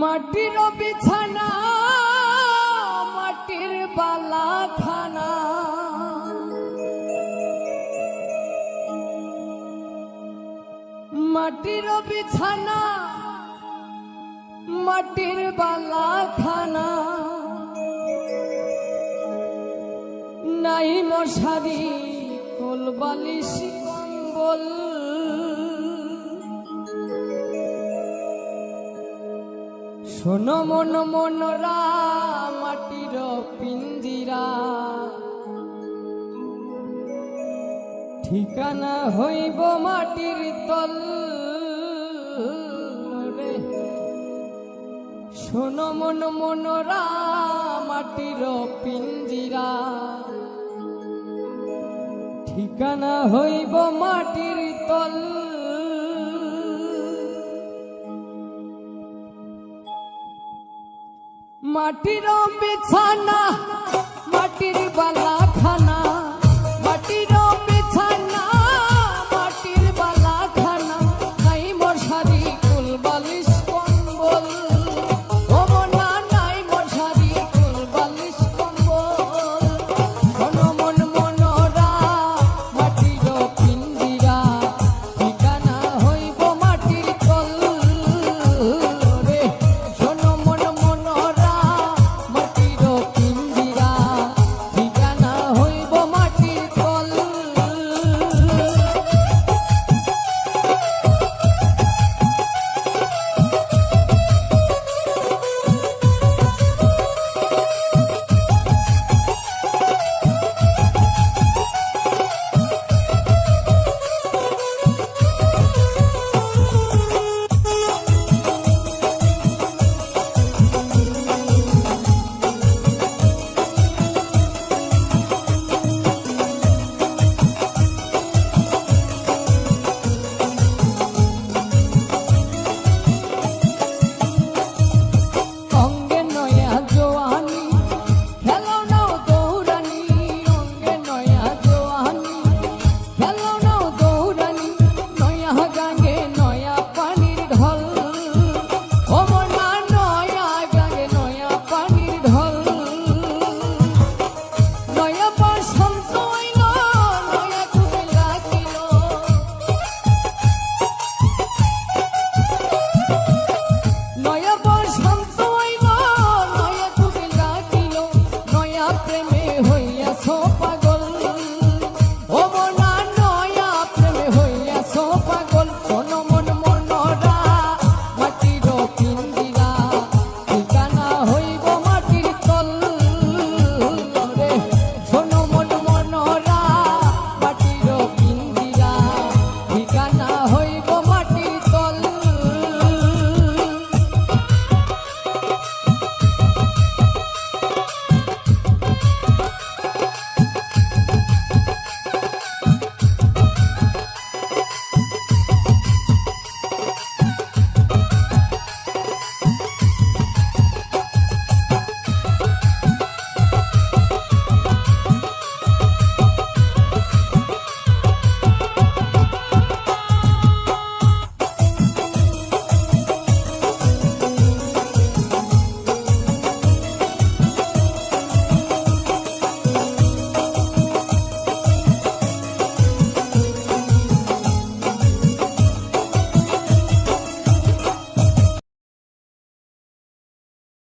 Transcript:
মাটির বিছানা, মাটির বালা খানা মাটির বিছানা, মাটির বালা খানা নাই মশারি কোল বালিশ কম্বল শোনো মন মনরা মাটির পিঞ্জিরা ঠিকানা হইব মাটির তল শোনো মন মনরা মাটির পিঞ্জিরা ঠিকানা হইব মাটির তল মাটির বিছানা মাটির বালা